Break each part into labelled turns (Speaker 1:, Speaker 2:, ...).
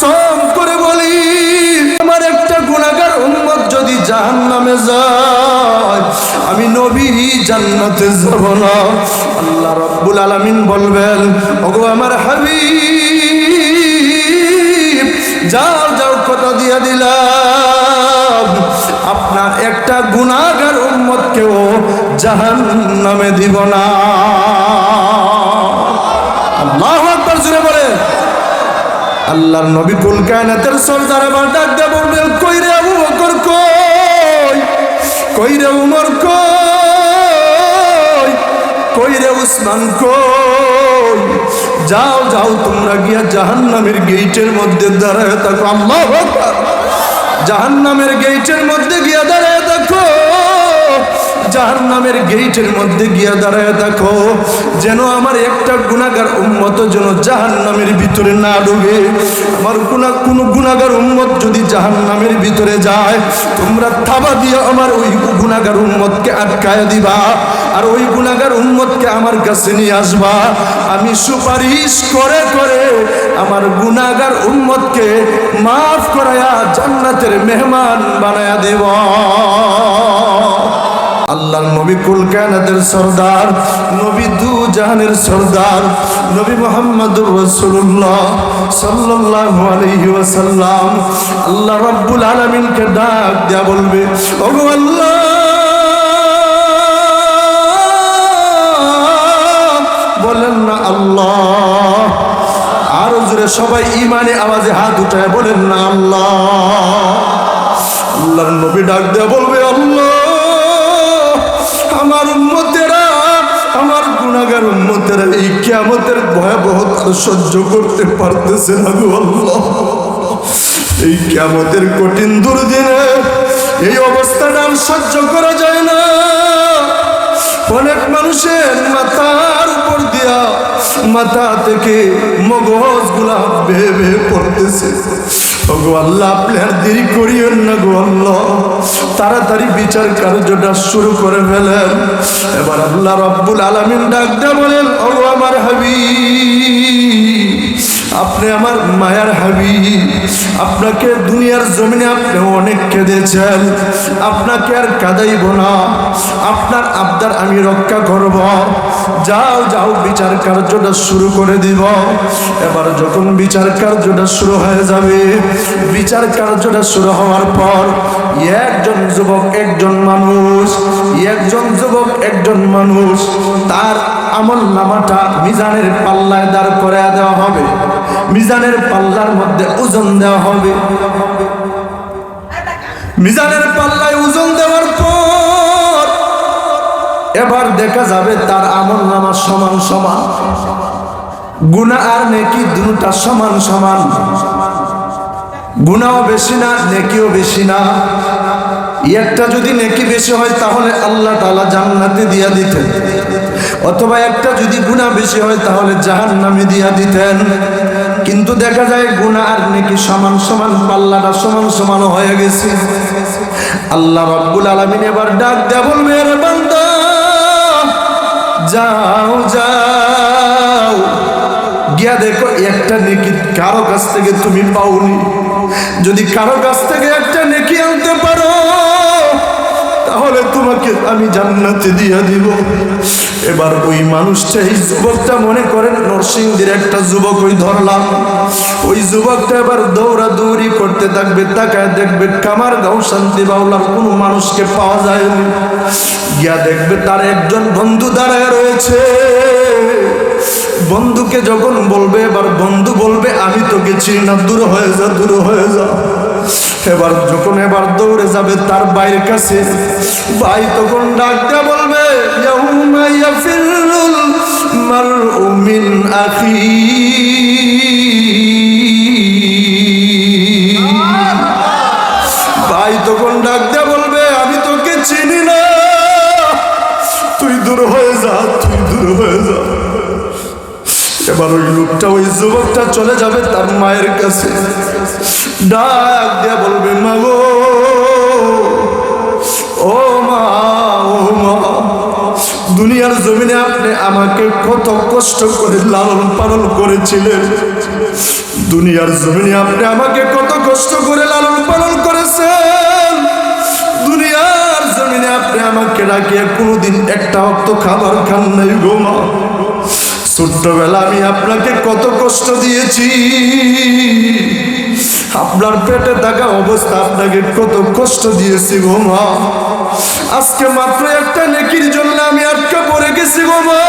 Speaker 1: কসম করে বলি, আমার একটা গুণাগার উম্মত যদি জাহান নামে যায়, আমি নবী জান্নাতে যাব না। আল্লাহ রব্বুল আলামিন বলবেন, ওগো আমার হাবিব যাও যাও কথা দিয়া দিলাম, আপনার একটা গুণাগার উম্মতকেও জাহান নামে দিব না আল্লাহ আকবার জুড়ে বলে আল্লাহর নবী কুল কায়নাতের সর্দার আবার ডাক দিয়ে বলবেন কই রে আবু বকর কই? কই রে উমর কই? কই রে উসমান কই? যাও যাও, তোমরা গিয়া জাহান্নামের গেইটের মধ্যে দাঁড়ায় থাকো, আল্লাহ জাহান্নামের গেইটের মধ্যে গিয়া দাঁড়ায় দেখো জাহান নামের গেইটের মধ্যে গিয়া দাঁড়ায় দেখো, যেন আমার একটা গুণাগার উম্মত যেন জাহান নামের ভিতরে না ঢুকে। আমার গুণা কোনো গুণাগার উম্মত যদি জাহান নামের ভিতরে যায়, তোমরা থাবা দিয়ে আমার ওই গুণাগার উম্মতকে আটকায় দিবা আর ওই গুণাগার উম্মতকে আমার কাছে নিয়ে আসবা। আমি সুপারিশ করে করে আমার গুণাগার উম্মতকে মাফ করায়া জান্নাতের মেহমান বানায়া দেব। নবী কুল কায়নাতের সর্দার, নবী দু জাহানের সর্দার, নবী মোহাম্মদুর রাসূলুল্লাহ সাল্লাল্লাহু আলাইহি ওয়াসাল্লাম। আল্লাহ রাব্বুল আলামিনকে ডাক দেয়া বলবে, ওগো আল্লাহ! বলেন না আল্লাহ। আরও জোরে সবাই ইমানে আওয়াজে হাত উঠায় বলেন না আল্লাহ। আল্লাহর নবী ডাক দেয়া বলবে, আল্লাহ! আমার উম্মতেরা, আমার গুণাগার উম্মতেরা এই কিয়ামতের ভয়াবহতা সহ্য করতে পারতেছে না আল্লাহ। এই কিয়ামতের কঠিন দুর্দিনে এই অবস্থাটা সহ্য করা যায় না। অনেক মানুষের মাথার উপর দিয়া মাথা থেকে মগজগুলা বেয়ে পড়তেছে। ওগো আল্লাহ, আপনি আর দেরি করিয়েন না গো আল্লাহ। তাড়াতাড়ি বিচার কার্যটা শুরু করে ফেলেন। এবার আল্লাহ রব্বুল আলমিন ডাকতে বলেন, ওগো আমার হাবি আপনি আমার মায়ার হাবি আপনাকে দুনিয়ার জমিনে আপনি অনেক কেঁদেছেন। আপনাকে আর কাঁদাইব না। আপনার আবদার আমি রক্ষা করব। যাও যাও, বিচার কার্যটা শুরু করে দিব। এবার যখন বিচার কার্যটা শুরু হয়ে যাবে, বিচার কার্যটা শুরু হওয়ার পর একজন যুবক, একজন মানুষ, একজন যুবক, একজন মানুষ, তার আমল নামাটা মিজানের পাল্লায় দাঁড় করে দেওয়া হবে। মিজানের পাল্লার মধ্যে ওজন দেওয়া হবে। মিজানের পাল্লায় ওজন দেওয়ার পর এবার দেখা যাবে তার আমল নামা সমান সমান। গুণা আর নেকি দুটা সমান সমান। গুণাও বেশি না, নেকিও বেশি না। একটা যদি নেকি বেশি হয়, তাহলে আল্লাহ তালা জান্নাতে দিয়া দিতেন। অথবা একটা যদি গুণা বেশি হয়, তাহলে জাহান নামে দিয়া দিতেন। কিন্তু দেখা যায় গুণা আর নেকি সমান সমান, পাল্লাটা সমান সমান হয়ে গেছে। আল্লাহ রব্বুল আলমিন এবার ডাক দেয়া বলবে রে বান্দা, যাও যাও। গিয়া দেখো, একটা নেকি কারও কাছ থেকে তুমি পাওনি। যদি কারও কাছ থেকে একটা নেকি আনতে পারো, তাহলে তোমাকে আমি জান্নাতে দিয়ে দিব। এবার ওই মানুষটা, এই যুবকটা মনে করেন নরসিংদীর একটা যুবক ওই ধরলাম। ওই যুবকটা এবার দৌড়াদৌড়ি করতে থাকবে, তাকায় দেখবে কামার গাঁও শান্তি বাউলার কোনো মানুষকে পাওয়া যায়নি। গিয়া দেখবে তার একজন বন্ধু দাঁড়ায় রয়েছে। বন্ধুকে যখন বলবে, এবার বন্ধু বলবে, আমি তোকে চিনি না, দূর হয়ে যা, দূর হয়ে যা। এবার যখন এবার দৌড়ে যাবে তার বাইরের কাছে, ভাই তখন ডাকতে বলবে, ইয়াউমা ইয়াফিরুল মারউ মিন আখি। ভাই তখন ডাকতে বলবে, আমি তোকে চিনি না। তুই দূর হয়ে যা, তুই দূর হয়ে যা। এবার ওই লোকটা, ওই যুবকটা চলে যাবে তার মায়ের কাছে। ডাক দিয়া বলবে মা গো ও মা ও মা, দুনিয়ার জমিনে আপনি আমাকে কত কষ্ট করে লালন পালন করেছিলেন। দুনিয়ার জমিনে আপনি আমাকে কত কষ্ট করে লালন পালন করেছেন। দুনিয়ার জমিনে আপনি আমাকে ডাকিয়ে কোনোদিন একটা অক্ত খাবার খান নাই গো মা। ছোট্টবেলা আমি আপনাকে কত কষ্ট দিয়েছি। আপনার পেটে থাকা অবস্থা আপনাকে কত কষ্ট দিয়েছি গো মা। আজকে মাত্র একটা নেকির জন্য আমি আটকা পড়ে গেছি গো মা।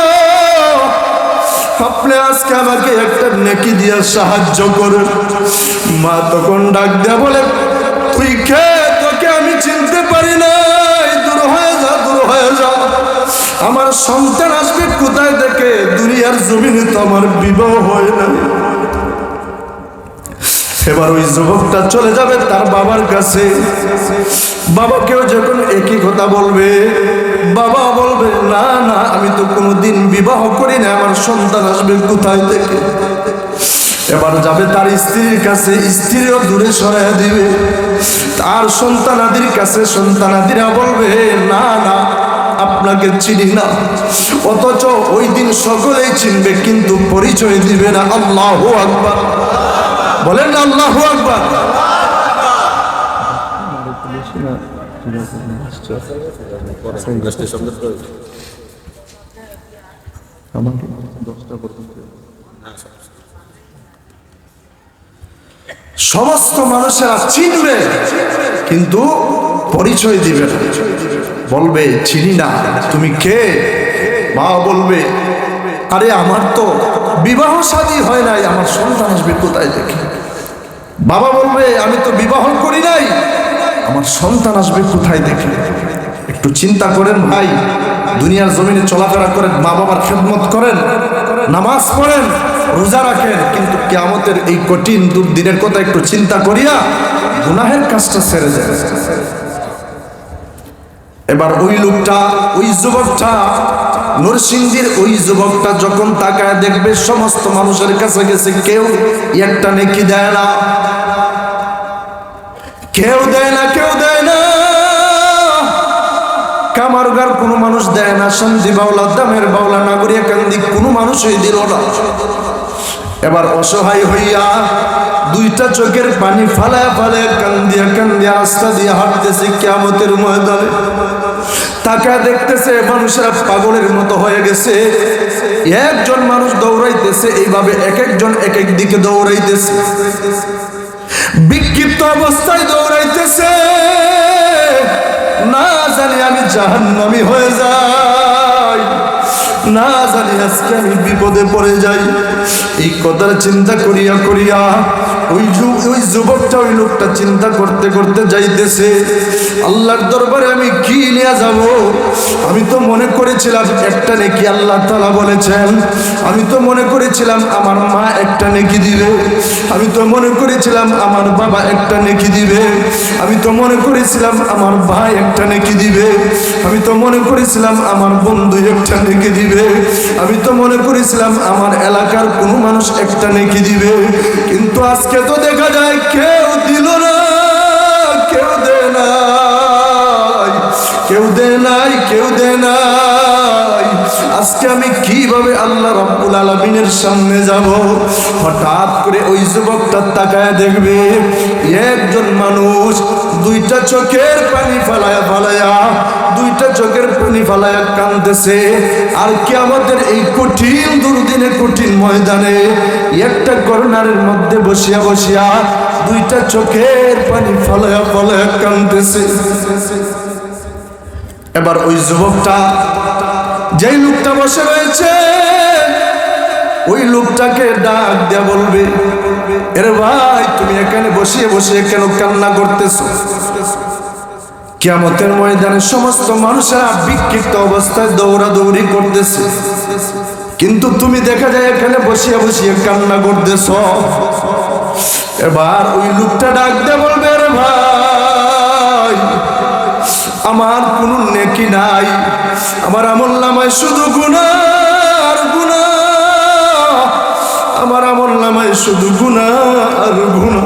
Speaker 1: আপনি আজকে আমাকে একটা নেকি দিয়ে সাহায্য করেন। মা তখন ডাক দেয়া বলে, তুই কে তোকে আমি চিনতে পারি না দূর হয়ে যা, দূর হয়ে যা। আমার সন্তান আসবে কোথায় থেকে দুনিয়ার জমিনে তো আমার বিবাহ হয় না এবার ওই যুবকটা চলে যাবে তার বাবার কাছে। বাবাকেও যখন একই কথা বলবে, বাবা বলবে, না না, আমি তো কোনোদিন বিবাহ করি না আমার সন্তান আসবে কোথায় থেকে? এবার যাবে তার স্ত্রীর কাছে, স্ত্রীও দূরে সরাইয়া দিবে। তার সন্তানাদির কাছে সন্তানাদিরা বলবে, না না, আপনাকে চিনি না। অথচ ওই দিন সকলেই চিনবে, কিন্তু পরিচয় দিবে না। আল্লাহ আকবার। বলেন না আল্লাহ আকবার। সমস্ত মানুষেরা চিনবে কিন্তু পরিচয় দিবে না। বলবে চিনি না তুমি কে? মা বলবে আরে আমার তো বিবাহ শাদী হয় নাই আমার সন্তান আসবে কোথায় থেকে বাবা বলবে, আমি তো বিবাহ করি নাই। আমার সন্তান আসবে কোথায় দেখে? একটু চিন্তা করেন ভাই। দুনিয়ার জমিনে চলাফেরা করেন মা বাবার খেদমত করেন, নামাজ পড়েন, রোজা রাখেন। কিন্তু কেয়ামতের এই কঠিন দুর্দিনের কথা একটু চিন্তা করিয়া গুনাহের কাজটা সেরে যায় এবার ওই লোকটা, ওই যুবকটা নরসিংদীর ওই যুবকটা যখন তাকায় দেখবে, সমস্ত মানুষের কাছে গেছে, কেউ একটা নেকি দেয় না। কেউ দেয় না, কেউ দেয় না। কামারগার কোনো মানুষ দেয় না শান্তি বাউলা, দামের বাউলা, নাগরিয়া কান্দি, কোনো মানুষই দিল না। এবার অসহায় হইয়া দুইটা চোখের পানি ফালায় ফালায় কান্দিয়া কান্দিয়া রাস্তা দিয়ে হাঁটতেছে কেমতের ময়দানে। তাকায় দেখতেছে মানুষেরা পাগলের মতো হয়ে গেছে। একজন মানুষ দৌড়াইতেছে, এইভাবে এক একজন এক এক দিকে দৌড়াইতেছে। বিক্ষিপ্ত অবস্থায় দৌড়াইতেছে। না জানি আমি জাহান্নামি হয়ে যাই। না জানি আজকে আমি বিপদে পড়ে যাই। এই কথার চিন্তা করিয়া করিয়া ওই ওই যুবকটা, ওই লোকটা চিন্তা করতে করতে যাইতেছে। আল্লাহর দরবারে আমি কি নিয়ে যাব? আমি তো মনে করেছিলাম, একটা নেকি আল্লাহ তালা বলেছেন। আমি তো মনে করেছিলাম, আমার মা একটা নেকি দিবে। আমি তো মনে করেছিলাম, আমার বাবা একটা নেকি দিবে। আমি তো মনে করেছিলাম, আমার ভাই একটা নেকি দিবে। আমি তো মনে করেছিলাম, আমার বন্ধু একটা নেকি দিবে। আমি তো মনে করেছিলাম, আমার এলাকার কোনো মানুষ একটা নেকি দিবে। কিন্তু আজকে তো দেখা যায়, কেউ দিল না, কেউ দে নাই, কেউ দে নাই, কেউ দে নাই। আজকে আমি কীভাবে আল্লাহ রব্বুল আলমিনের সামনে যাব? হঠাৎ করে ওই যুবকটা তাকায় দেখবে, একজন মানুষ দুইটা চোখের পানি ফালায়া ফালায়া, দুইটা চোখের পানি ফালায়া কান্দতেছে আর কি আমাদের এই কঠিন দুর্দিনে, কঠিন ময়দানে একটা কর্নারের মধ্যে বসিয়া বসিয়া দুইটা চোখের পানি ফালায়া ফালায়া কান্দতেছে এবার ওই যুবকটা যেই লোকটা বসে রয়েছে, ওই লোকটাকে ডাক দেয়া বলবে, এরে ভাই, তুমি এখানে বসিয়ে বসিয়ে কেন কান্না করতেছো? কিয়ামতের ময়দানে সমস্ত মানুষেরা বিক্ষিপ্ত অবস্থায় দৌড়াদৌড়ি করতেছে। কিন্তু তুমি দেখা যায় এখানে বসিয়ে বসিয়ে কান্না করতেছ। এবার ওই লোকটা ডাক দেয়া বলবে রে ভাই আমার কোনো নেকি নাই। আমার আমল নামায় শুধু গুনার গুণা আমার আমল নামায় শুধু গুণা আর গুণা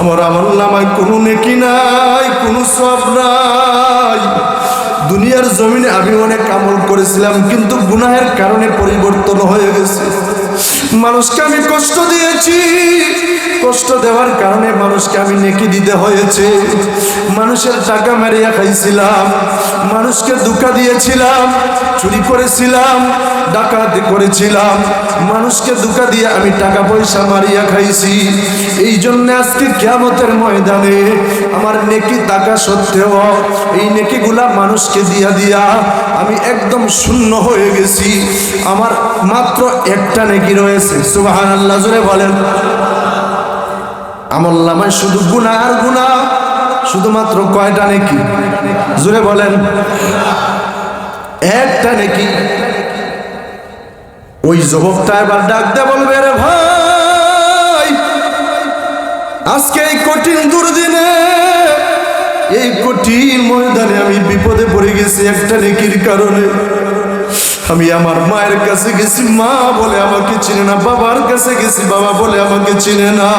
Speaker 1: আমার আমল নামায় কোনো নেকি নাই, কোনো সব নাই। দুনিয়ার জমিনে আমি অনেক আমল করেছিলাম, কিন্তু গুনাহের কারণে পরিবর্তন হয়ে গেছে। মানুষকে আমি কষ্ট দিয়েছি। কষ্ট দেওয়ার কারণে মানুষকে আমি নেকি দিতে হয়েছে। মানুষের টাকা মারিয়া খাইছিলাম, মানুষকে দুকা দিয়েছিলাম, চুরি করেছিলাম, ডাকাতি করেছিলাম। মানুষকে দুকা দিয়ে আমি টাকা পয়সা মারিয়া খাইছি। এই জন্য আজকে কিয়ামতের ময়দানে আমার নেকি টাকা সত্ত্বেও এই নেকিগুলা মানুষকে দিয়া দিয়া আমি একদম শূন্য হয়ে গেছি। আমার মাত্র একটা নেকি রয়েছে সুবাহান আল্লাহ জুড়ে বলেন। আমল নামায় শুধু গুণা আর গুণা শুধুমাত্র কয়টা নেকি? জুড়ে বলেন। একটা নেকি। ওই যুবকটা এবার ডাক দে বলবে রে ভাই, আজকে এই কঠিন দুর্দিনে, এই কঠিন ময়দানে আমি বিপদে পড়ে গেছি একটা নেকির কারণে। আমি আমার মায়ের কাছে গেছি, মা বলে আমাকে চিনে না, বাবার কাছে গেছি, বাবা বলে আমাকে চিনে না।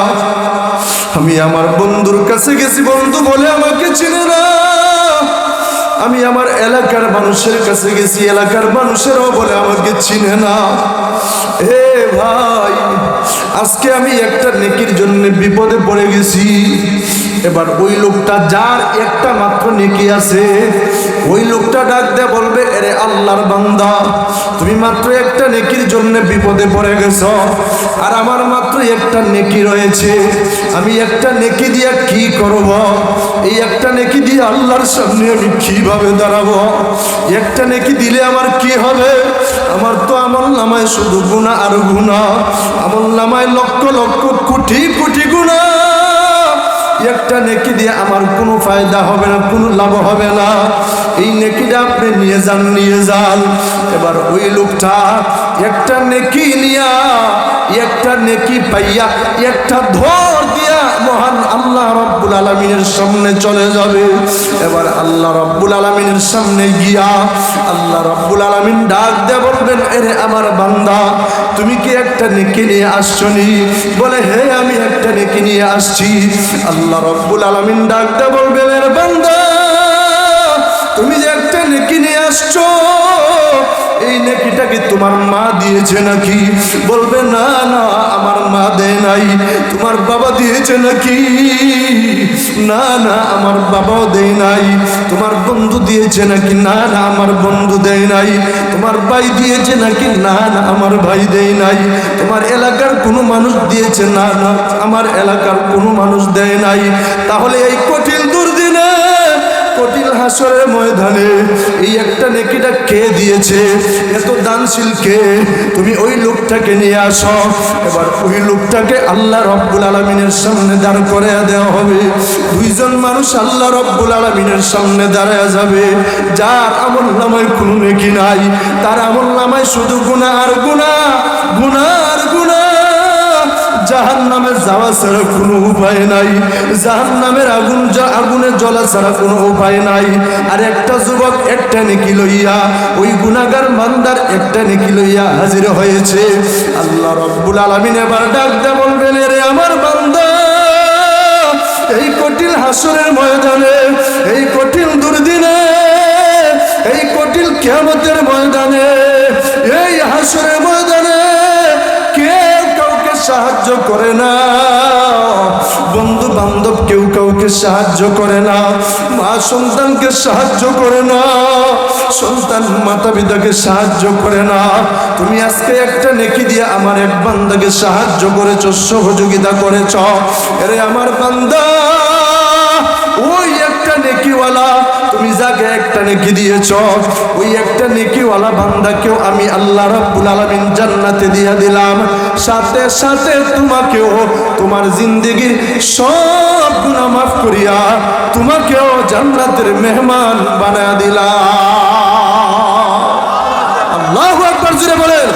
Speaker 1: আমি আমার বন্ধুর কাছে গেছি, বন্ধু বলে আমাকে চিনে না। আমি আমার এলাকার মানুষের কাছে গেছি, এলাকার মানুষেরও বলে আমাকে চিনে না। হে ভাই, আজকে আমি একটা নেকির জন্য বিপদে পড়ে গেছি। এবার ওই লোকটা, যার একটা মাত্র নেকি আছে ওই লোকটা ডাক দেয়া বলবে, এরে আল্লাহর বান্দা, তুমি মাত্র একটা নেকির জন্য বিপদে পড়ে গেছ। আর আমার মাত্র একটা নেকি রয়েছে। আমি একটা নেকি দিয়ে কি করব? এই একটা নেকি দিয়ে আল্লাহর সামনে আমি কীভাবে দাঁড়াবো? একটা নেকি দিলে আমার কি হবে? আমার তো আমল নামায় শুধু গুণা আর গুণা আমল নামায় লক্ষ লক্ষ কোটি কোটি গুণা একটা নেকি দিয়ে আমার কোনো ফায়দা হবে না, কোনো লাভ হবে না। এই নেকিটা আপনি নিয়ে যান নিয়ে যান। এবার ওই লোকটা একটা নেকি নিয়া, একটা নেকি পাইয়া, একটা ধর আল্লাহ রব্বুল আলমিনের সামনে চলে যাবে। এবার আল্লাহ রব্বুল আলমিনের সামনে গিয়া আল্লাহ রব্বুল আলমিন ডাক দিয়ে বলবেন, এরে আমার বান্দা, তুমি কি একটা নেকি নিয়ে আসছনি বলে, হে, আমি একটা নেকি নিয়ে আসছি। আল্লাহ রব্বুল আলমিন ডাক দিয়ে বলবেন, এর বান্দা, তুমি যে একটা নেকি নিয়ে আসছো এই নেকিটাকে তোমার মা দিয়েছে নাকি? বলবে, না না, আমার মা দেয় নাই। তোমার বাবা দিয়েছে নাকি? না না, আমার বাবাও দেয় নাই। তোমার বন্ধু দিয়েছে নাকি? না না, আমার বন্ধু দেয় নাই। তোমার ভাই দিয়েছে নাকি? না না, আমার ভাই দেয় নাই। তোমার এলাকার কোনো মানুষ দিয়েছে? না না, আমার এলাকার কোনো মানুষ দেয় নাই। তাহলে এই কঠিন কঠিন হাসরের ময়দানে এই একটা নেকিটা কে দিয়েছে? এত দানশীল কে? তুমি ওই লোকটাকে নিয়ে আসো। এবার ওই লোকটাকে আল্লাহ রব্বুল আলমিনের সামনে দাঁড় করে দেওয়া হবে। দুইজন মানুষ আল্লাহ রব্বুল আলমিনের সামনে দাঁড়ায় যাবে। যার আমল নামায় কোনো নেকি নাই। তার আমল নামায় শুধু গুণা আর গুণা গুণা জাহান নামে যাওয়া ছাড়া কোনো উপায় নাই। জাহান নামের আগুন যা আগুনে জ্বলা ছাড়া কোনো উপায় নাই। আর একটা যুবক একটা নেকি লইয়া, ওই গুনাগার মান্দার একটা নেকি লইয়া হাজির হয়েছে। আল্লাহ রব্বুল আলমিন এবার ডাক দে বলবেন রে আমার বান্দা, এই কঠিন হাসরের সাহায্য করে না। বন্ধু বান্ধব কেউ কাউকে সাহায্য করে না। মা সন্তানকে সাহায্য করে না। সন্তান মাতা পিতাকে সাহায্য করে না। তুমি আজকে একটা নেকি দিয়ে আমার এক বান্দাকে সাহায্য করেছ, সহযোগিতা করেছ। এরে আমার বান্দা, ওই একটা নেকিওয়ালা তুমি যাকে একটা নেকি দিয়েছ, ওই একটা নেকিওয়ালা বান্দাকেও আমি আল্লাহ রাব্বুল আলামিন জান্নাতে দিয়া দিলাম। সাথে সাথে তোমাকেও তোমার জিন্দগির সব গুণা মাফ করিয়া তোমাকেও জান্নাতের মেহমান বানা দিলাম। আল্লাহু আকবার জুড়ে বলেন।